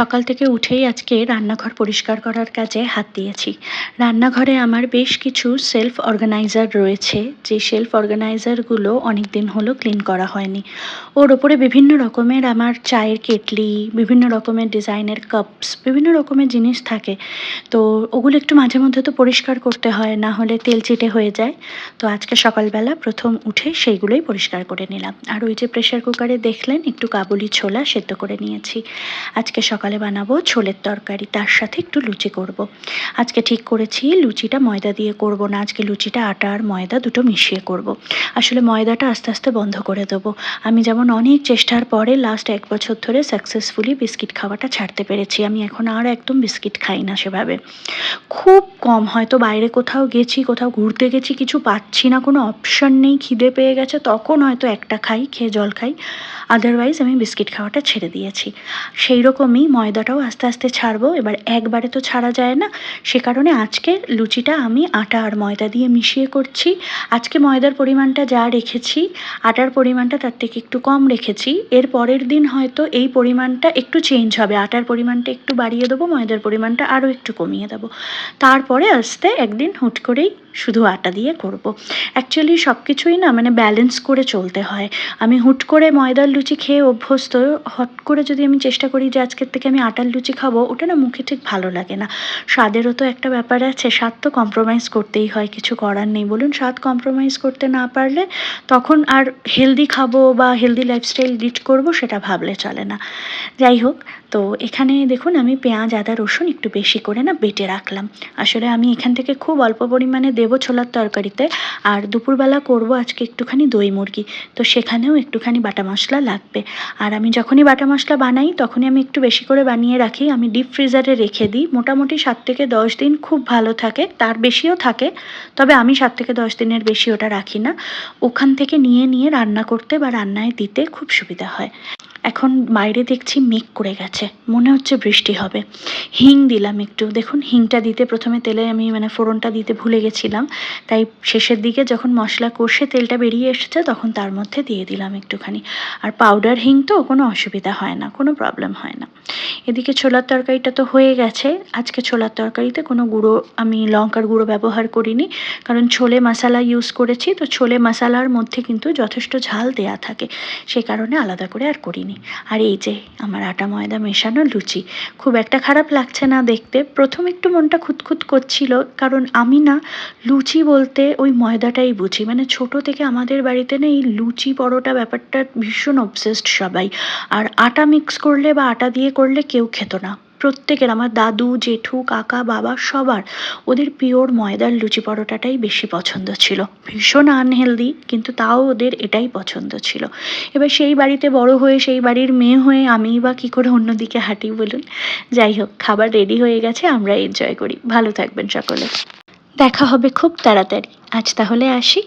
সকাল থেকে উঠেই আজকে রান্নাঘর পরিষ্কার করার কাজে হাত দিয়েছি। রান্নাঘরে আমার বেশ কিছু সেলফ অর্গানাইজার রয়েছে, যে সেলফ অর্গানাইজারগুলো অনেক দিন হলো ক্লিন করা হয়নি। ওর ওপরে বিভিন্ন রকমের আমার চায়ের কেটলি, বিভিন্ন রকমের ডিজাইনের কাপস বিভিন্ন রকমের জিনিস থাকে। তো ওগুলো একটু মাঝে মধ্যে তো পরিষ্কার করতে হয়, না হলে তেল চিটে হয়ে যায়। তো আজকে সকালবেলা প্রথম উঠে সেইগুলোই পরিষ্কার করে নিলাম। আর ওই যে প্রেশার কুকারে দেখলেন, একটু কাবুলি ছোলা সেদ্ধ করে নিয়েছি। আজকে সকালে বানাবো ছোলের তরকারি, তার সাথে একটু লুচি করব। আজকে ঠিক করেছি, লুচিটা ময়দা দিয়ে করব না, আজকে লুচিটা আটা আর ময়দা দুটো মিশিয়ে করব। আসলে ময়দাটা আস্তে আস্তে বন্ধ করে দেবো। আমি যেমন অনেক চেষ্টার পরে লাস্ট এক বছর ধরে সাকসেসফুলি বিস্কিট খাওয়াটা ছাড়তে পেরেছি। আমি এখন আর একদম বিস্কিট খাই না সেভাবে। খুব কম হয়তো বাইরে কোথাও গেছি, কোথাও ঘুরতে গেছি, কিছু পাচ্ছি না, কোনো অপশান নেই, খিদে পেয়ে গেছে, তখন হয়তো একটা খাই, খেয়ে জল খাই। আদারওয়াইজ আমি বিস্কিট খাওয়াটা ছেড়ে দিয়েছি। সেই রকমই ময়দাটাও আস্তে আস্তে ছাড়বো। এবার একবারে তো ছাড়া যায় না। সে কারণে আজকে লুচিটা আমি আটা আর ময়দা দিয়ে মিশিয়ে করছি। আজকে ময়দার পরিমাণটা যা রেখেছি, আটার পরিমাণটা তার থেকে একটু কম রেখেছি। এর পরের দিন হয়তো এই পরিমাণটা একটু চেঞ্জ হবে। আটার পরিমাণটা একটু বাড়িয়ে দেবো, ময়দার পরিমাণটা আরও একটু কমিয়ে দেবো। তারপরে আস্তে একদিন হুট করেই শুধু আটা দিয়ে করব। অ্যাকচুয়ালি সব কিছুই না মানে ব্যালেন্স করে চলতে হয়। আমি হুট করে ময়দার লুচি খেয়ে অভ্যস্ত, হট করে যদি আমি চেষ্টা করি যে আজকের থেকে আমি আটার লুচি খাব, ওটা না মুখে ঠিক ভালো লাগে না। স্বাদেরও তো একটা ব্যাপার আছে, স্বাদ তো কম্প্রোমাইজ করতেই হয়, কিছু করার নেই। বলুন, স্বাদ কম্প্রোমাইজ করতে না পারলে তখন আর হেলদি খাব বা হেলদি লাইফস্টাইল লিড করব সেটা ভাবলে চলে না। যাই হোক তো এখানে দেখুন, আমি পেঁয়াজ, আদা, রসুন একটু বেশি করে না বেটে রাখলাম। আসলে আমি এখান থেকে খুব অল্প পরিমাণে দেবো ছোলার তরকারিতে। আর দুপুরবেলা করব আজকে একটুখানি দই মুরগি। তো সেখানেও একটুখানি বাটা মশলা লাগবে। আর আমি যখনই বাটা মশলা বানাই, তখনই আমি একটু বেশি করে বানিয়ে রাখি। আমি ডিপ ফ্রিজারে রেখে দিই। মোটামুটি সাত থেকে দশ দিন খুব ভালো থাকে। তার বেশিও থাকে। তবে আমি সাত থেকে দশ দিনের বেশি ওটা রাখি না। ওখান থেকে নিয়ে নিয়ে রান্না করতে বা রান্নায় দিতে খুব সুবিধা হয়। এখন বাইরে দেখছি মেঘ করে গেছে। মনে হচ্ছে বৃষ্টি হবে। হিং দিলাম একটু। দেখুন, হিংটা দিতে প্রথমে তেলে আমি মানে ফোড়নটা দিতে ভুলে গেছিলাম। তাই শেষের দিকে যখন মশলা কষে তেলটা বেরিয়ে এসেছে, তখন তার মধ্যে দিয়ে দিলাম একটুখানি। আর পাউডার হিং তো কোনো অসুবিধা হয় না, কোনো প্রবলেম হয় না। এদিকে ছোলার তরকারিটা তো হয়ে গেছে। আজকে ছোলার তরকারিতে কোনো গুঁড়ো, আমি লঙ্কার গুঁড়ো ব্যবহার করিনি। কারণ ছোলে মশালা ইউজ করেছি, তো ছোলে মশালার মধ্যে কিন্তু যথেষ্ট ঝাল দেয়া থাকে। সে কারণে আলাদা করে আর করিনি। আর এই যে, আমার আটা ময়দা মেশানো লুচি, খুব একটা খারাপ লাগছে না দেখতে। প্রথম একটু মনটা খুঁতখুত করছিল, কারণ আমি না লুচি বলতে ওই ময়দাটাই বুঝি। মানে ছোট থেকে আমাদের বাড়িতে না এই লুচি পরোটা ব্যাপারটা ভীষণ অবসেসড সবাই। আর আটা মিক্স করলে বা আটা দিয়ে করলে কেউ খেত না। প্রত্যেকের, আমার দাদু, জেঠু, কাকা, বাবা, সবার ওদের পিওর ময়দার লুচি পরোটাটাই বেশি পছন্দ ছিল। ভীষণ আনহেলদি কিন্তু তাও ওদের এটাই পছন্দ ছিল। এবার সেই বাড়িতে বড় হয়ে, সেই বাড়ির মেয়ে হয়ে আমিই বা কী করে অন্যদিকে হাঁটি বলুন? যাই হোক, খাবার রেডি হয়ে গেছে, আমরা এনজয় করি। ভালো থাকবেন সকলে। দেখা হবে খুব তাড়াতাড়ি। আজ তাহলে আসি।